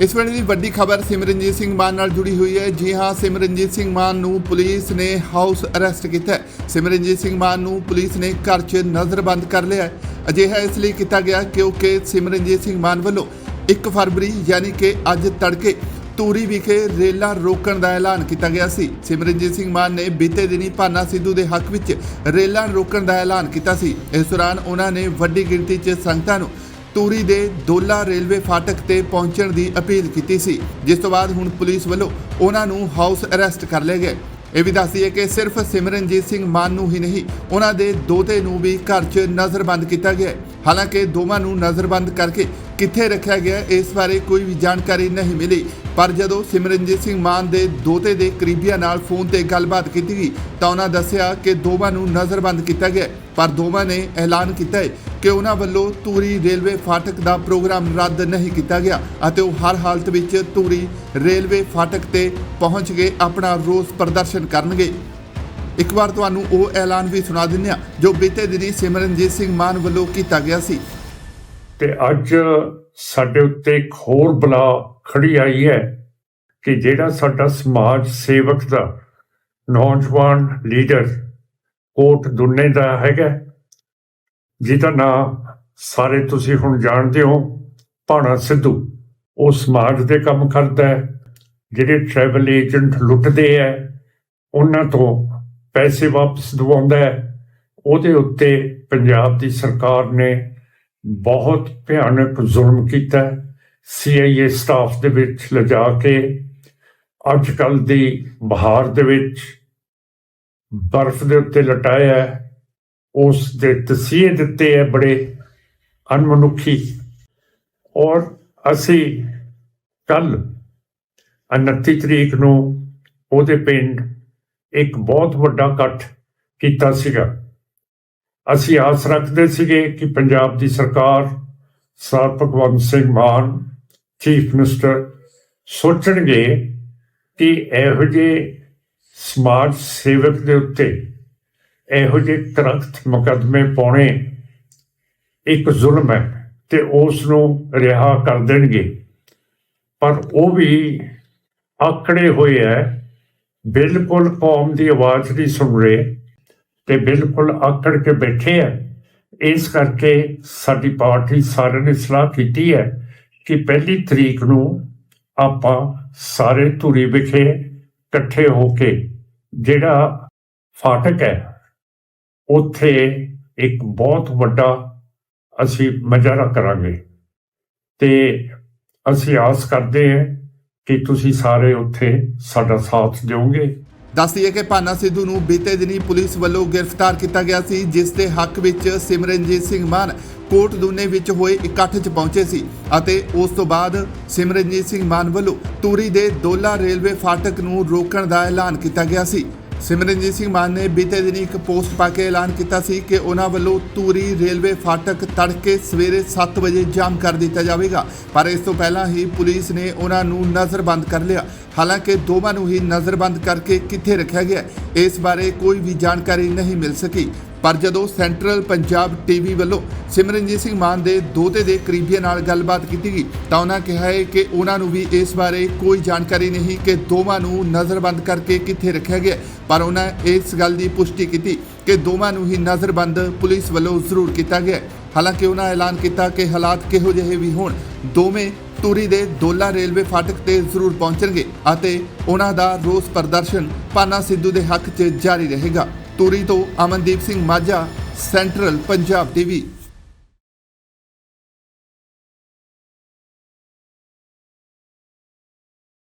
ਇਸ ਵੇਲੇ ਦੀ ਵੱਡੀ ਖਬਰ ਸਿਮਰਨਜੀਤ ਸਿੰਘ ਮਾਨ ਨਾਲ ਜੁੜੀ ਹੋਈ ਹੈ। ਜੀ ਹਾਂ, ਸਿਮਰਨਜੀਤ ਸਿੰਘ ਮਾਨ ਨੂੰ ਪੁਲਿਸ ਨੇ ਹਾਊਸ ਅਰੈਸਟ ਕੀਤਾ ਹੈ। ਸਿਮਰਨਜੀਤ ਸਿੰਘ ਮਾਨ ਨੂੰ ਪੁਲਿਸ ਨੇ ਘਰ 'ਚ ਨਜ਼ਰਬੰਦ ਕਰ ਲਿਆ ਹੈ। ਅਜਿਹਾ ਇਸ ਲਈ ਕੀਤਾ ਗਿਆ ਕਿਉਂਕਿ ਸਿਮਰਨਜੀਤ ਸਿੰਘ ਮਾਨ ਵੱਲੋਂ 1 ਫਰਵਰੀ ਯਾਨੀ ਕਿ ਅੱਜ ਤੜਕੇ ਤੂਰੀ ਵਿਖੇ ਰੇਲਾਂ ਰੋਕਣ ਦਾ ਐਲਾਨ ਕੀਤਾ ਗਿਆ ਸੀ। ਸਿਮਰਨਜੀਤ ਸਿੰਘ ਮਾਨ ਨੇ ਬੀਤੇ ਦਿਨੀ ਭਾਨਾ ਸਿੱਧੂ ਦੇ ਹੱਕ ਵਿੱਚ ਰੇਲਾਂ ਰੋਕਣ ਦਾ ਐਲਾਨ ਕੀਤਾ ਸੀ। ਇਸ ਦੌਰਾਨ ਉਹਨਾਂ ਨੇ ਵੱਡੀ ਗਿਣਤੀ 'ਚ ਸੰਗਤਾਂ ਨੂੰ ਤੂਰੀ ਦੇ ਦੋਲਾ ਰੇਲਵੇ ਫਾਟਕ ਤੇ ਪਹੁੰਚਣ ਦੀ ਅਪੀਲ ਕੀਤੀ ਸੀ, ਜਿਸ ਤੋਂ ਬਾਅਦ ਹੁਣ ਪੁਲਿਸ ਵੱਲੋਂ ਉਹਨਾਂ ਨੂੰ ਹਾਊਸ ਅਰੈਸਟ ਕਰ ਲਿਆ ਗਿਆ ਇਹ ਵੀ ਦੱਸੀਏ ਕਿ ਸਿਰਫ ਸਿਮਰਨਜੀਤ ਸਿੰਘ ਮਾਨ ਨੂੰ ਹੀ ਨਹੀਂ, ਉਹਨਾਂ ਦੇ ਦੋਤੇ ਨੂੰ ਵੀ ਘਰ 'ਚ ਨਜ਼ਰਬੰਦ ਕੀਤਾ ਗਿਆ ਹਾਲਾਂਕਿ ਦੋਵਾਂ ਨੂੰ ਨਜ਼ਰਬੰਦ ਕਰਕੇ ਕਿੱਥੇ ਰੱਖਿਆ ਗਿਆ, ਇਸ ਬਾਰੇ ਕੋਈ ਵੀ ਜਾਣਕਾਰੀ ਨਹੀਂ ਮਿਲੀ। ਪਰ ਜਦੋਂ ਸਿਮਰਨਜੀਤ ਸਿੰਘ ਮਾਨ ਦੇ ਦੋਤੇ ਦੇ ਕਰੀਬੀਆਂ ਨਾਲ ਫੋਨ ਤੇ ਗੱਲਬਾਤ ਕੀਤੀ ਗਈ, ਤਾਂ ਉਹਨਾਂ ਦੱਸਿਆ ਕਿ ਦੋਵਾਂ ਨੂੰ ਨਜ਼ਰਬੰਦ ਕੀਤਾ ਗਿਆ। ਪਰ ਦੋਵਾਂ ਨੇ ਐਲਾਨ ਕੀਤਾ ਹੈ ਕਿ ਉਹਨਾਂ ਵੱਲੋਂ ਧੂਰੀ ਰੇਲਵੇ ਫਾਟਕ ਦਾ ਪ੍ਰੋਗਰਾਮ ਰੱਦ ਨਹੀਂ ਕੀਤਾ ਗਿਆ ਅਤੇ ਉਹ ਹਰ ਹਾਲਤ ਵਿੱਚ ਧੂਰੀ ਰੇਲਵੇ ਫਾਟਕ ਤੇ ਪਹੁੰਚ ਕੇ ਆਪਣਾ ਰੋਸ ਪ੍ਰਦਰਸ਼ਨ ਕਰਨਗੇ। ਇੱਕ ਵਾਰ ਤੁਹਾਨੂੰ ਉਹ ਐਲਾਨ ਵੀ ਸੁਣਾ ਦਿੰਦੇ ਹਾਂ ਜੋ ਬੀਤੇ ਦਿਨੀ ਸਿਮਰਨਜੀਤ ਸਿੰਘ ਮਾਨ ਵੱਲੋਂ ਕੀਤਾ ਗਿਆ ਸੀ। ਤੇ ਅੱਜ ਸਾਡੇ ਉੱਤੇ ਇੱਕ ਹੋਰ ਬਲਾ ਖੜੀ ਆਈ ਹੈ ਕਿ ਜਿਹੜਾ ਸਾਡਾ ਸਮਾਜ ਸੇਵਕ ਦਾ, ਨੌਜਵਾਨ ਲੀਡਰ ਕੋਟ ਦੁੰਨੇ ਦਾ ਹੈਗਾ, ਜਿਹਦਾ ਨਾਮ ਸਾਰੇ ਤੁਸੀਂ ਹੁਣ ਜਾਣਦੇ ਹੋ, ਭਾਣਾ ਸਿੱਧੂ। ਉਹ ਸਮਾਜ ਦੇ ਕੰਮ ਕਰਦਾ ਹੈ, ਜਿਹੜੇ ਟਰੈਵਲ ਏਜੰਟ ਲੁੱਟਦੇ ਹੈ, ਉਹਨਾਂ ਤੋਂ ਪੈਸੇ ਵਾਪਸ ਦਿਵਾਉਂਦਾ ਹੈ। ਉਹਦੇ ਉੱਤੇ ਪੰਜਾਬ ਦੀ ਸਰਕਾਰ ਨੇ ਬਹੁਤ ਭਿਆਨਕ ਜ਼ੁਲਮ ਕੀਤਾ। ਸੀਆਈਏ ਸਟਾਫ ਦੇ ਵਿੱਚ ਲਿਜਾ ਕੇ ਅੱਜ ਕੱਲ ਦੀ ਬਹਾਰ ਦੇ ਵਿੱਚ ਬਰਫ਼ ਦੇ ਉੱਤੇ ਲਟਾਇਆ ਹੈ। ਉਸ ਦੇ ਤਸੀਹੇ ਦਿੱਤੇ ਹੈ ਬੜੇ ਅਨਮਨੁੱਖੀ ਔਰ ਅਸੀਂ ਕੱਲ 29 ਤਰੀਕ ਨੂੰ ਉਹਦੇ ਪਿੰਡ ਇੱਕ ਬਹੁਤ ਵੱਡਾ ਇਕੱਠ ਕੀਤਾ ਸੀਗਾ। ਅਸੀਂ ਆਸ ਰੱਖਦੇ ਸੀਗੇ ਕਿ ਪੰਜਾਬ ਦੀ ਸਰਕਾਰ sir Bhagwant Singh Mann, chief minister, ਸੋਚਣਗੇ ਕਿ ਇਹੋ ਜਿਹੇ ਸਮਾਜ ਸੇਵਕ ਦੇ ਉੱਤੇ ਇਹੋ ਜਿਹੇ ਤਰਖਤ ਮੁਕੱਦਮੇ ਪਾਉਣੇ ਇੱਕ ਜ਼ੁਲਮ ਹੈ ਤੇ ਉਸ ਨੂੰ ਰਿਹਾ ਕਰ ਦੇਣਗੇ। ਪਰ ਉਹ ਵੀ ਆਕੜੇ ਹੋਏ ਹੈ, ਬਿਲਕੁਲ ਕੌਮ ਦੀ ਆਵਾਜ਼ ਨਹੀਂ ਸੁਣ ਰਹੇ। ਤੇ ਬਿਲਕੁਲ ਆਕੜ ਕੇ ਬੈਠੇ ਆ। ਇਸ ਕਰਕੇ ਸਾਡੀ ਪਾਰਟੀ ਸਾਰਿਆਂ ਨੇ ਸਲਾਹ ਕੀਤੀ ਹੈ ਕਿ ਪਹਿਲੀ ਤਰੀਕ ਨੂੰ ਆਪਾਂ ਸਾਰੇ ਧੂਰੀ ਵਿਖੇ ਇਕੱਠੇ ਹੋ ਕੇ ਜਿਹੜਾ ਫਾਟਕ ਹੈ, ਉੱਥੇ ਇੱਕ ਬਹੁਤ ਵੱਡਾ ਅਸੀਂ ਮਜਾਰਾ ਕਰਾਂਗੇ। ਤੇ ਅਸੀਂ ਆਸ ਕਰਦੇ ਹਾਂ ਕਿ ਤੁਸੀਂ ਸਾਰੇ ਉੱਥੇ ਸਾਡਾ ਸਾਥ ਦਿਓਗੇ। ਦੱਸ ਦਈਏ ਕਿ ਭਾਨਾ ਸਿੱਧੂ ਨੂੰ ਬੀਤੇ ਦਿਨੀ ਪੁਲਿਸ ਵੱਲੋਂ ਗ੍ਰਿਫਤਾਰ ਕੀਤਾ ਗਿਆ ਸੀ, ਜਿਸ ਦੇ ਹੱਕ ਵਿੱਚ ਸਿਮਰਨਜੀਤ ਸਿੰਘ ਮਾਨ ਕੋਟ ਦੂਨੇ ਵਿੱਚ ਹੋਏ ਇਕੱਠ 'ਚ ਪਹੁੰਚੇ ਸੀ ਅਤੇ ਉਸ ਤੋਂ ਬਾਅਦ ਸਿਮਰਨਜੀਤ ਸਿੰਘ ਮਾਨ ਵੱਲੋਂ ਤੂਰੀ ਦੇ ਦੋਲਾ ਰੇਲਵੇ ਫਾਟਕ ਨੂੰ ਰੋਕਣ ਦਾ ਐਲਾਨ ਕੀਤਾ ਗਿਆ ਸੀ। ਸਿਮਰਨਜੀਤ ਸਿੰਘ ਮਾਨ ਨੇ ਬੀਤੇ ਦਿਨੀ ਇੱਕ ਪੋਸਟ ਪਾ ਕੇ ਐਲਾਨ ਕੀਤਾ ਸੀ ਕਿ ਉਹਨਾਂ ਵੱਲੋਂ ਤੂਰੀ ਰੇਲਵੇ ਫਾਟਕ ਤੜਕੇ ਸਵੇਰੇ 7 ਵਜੇ ਜਾਮ ਕਰ ਦਿੱਤਾ ਜਾਵੇਗਾ, ਪਰ ਇਸ ਤੋਂ ਪਹਿਲਾਂ ਹੀ ਪੁਲਿਸ ਨੇ ਉਹਨਾਂ ਨੂੰ ਨਜ਼ਰਬੰਦ ਕਰ ਲਿਆ। ਹਾਲਾਂਕਿ ਦੋਵਾਂ ਨੂੰ ਹੀ ਨਜ਼ਰਬੰਦ ਕਰਕੇ ਕਿੱਥੇ ਰੱਖਿਆ ਗਿਆ, ਇਸ ਬਾਰੇ ਕੋਈ ਵੀ ਜਾਣਕਾਰੀ ਨਹੀਂ ਮਿਲ ਸਕੀ। ਪਰ ਜਦੋਂ ਸੈਂਟਰਲ ਪੰਜਾਬ ਟੀਵੀ ਵੱਲੋਂ ਸਿਮਰਨਜੀਤ ਸਿੰਘ ਮਾਨ ਦੇ ਦੋਤੇ ਦੇ ਕਰੀਬੀਆਂ ਨਾਲ ਗੱਲਬਾਤ ਕੀਤੀ ਗਈ, ਤਾਂ ਉਹਨਾਂ ਕਿਹਾ ਹੈ ਕਿ ਉਹਨਾਂ ਨੂੰ ਵੀ ਇਸ ਬਾਰੇ ਕੋਈ ਜਾਣਕਾਰੀ ਨਹੀਂ ਕਿ ਦੋਵਾਂ ਨੂੰ ਨਜ਼ਰਬੰਦ ਕਰਕੇ ਕਿੱਥੇ ਰੱਖਿਆ ਗਿਆ। ਪਰ ਉਹਨਾਂ ਇਸ ਗੱਲ ਦੀ ਪੁਸ਼ਟੀ ਕੀਤੀ ਕਿ ਦੋਵਾਂ ਨੂੰ ਹੀ ਨਜ਼ਰਬੰਦ ਪੁਲਿਸ ਵੱਲੋਂ ਜ਼ਰੂਰ ਕੀਤਾ ਗਿਆ। ਹਾਲਾਂਕਿ ਉਹਨਾਂ ਐਲਾਨ ਕੀਤਾ ਕਿ ਹਾਲਾਤ ਕਿਹੋ ਜਿਹੇ ਵੀ ਹੋਣ, ਦੋਵੇਂ ਤੂਰੀ ਦੇ ਦੋਲਾ ਰੇਲਵੇ ਫਾਟਕ ਤੇ ਜ਼ਰੂਰ ਪਹੁੰਚਣਗੇ ਅਤੇ ਉਹਨਾਂ ਦਾ ਰੋਸ ਪ੍ਰਦਰਸ਼ਨ ਪਾਨਾ ਸਿੱਧੂ ਦੇ ਹੱਕ 'ਚ ਜਾਰੀ ਰਹੇਗਾ। ਤੂਰੀ ਤੋਂ ਅਮਨਦੀਪ ਸਿੰਘ ਮਾਝਾ, ਸੈਂਟਰਲ ਪੰਜਾਬ ਟੀਵੀ।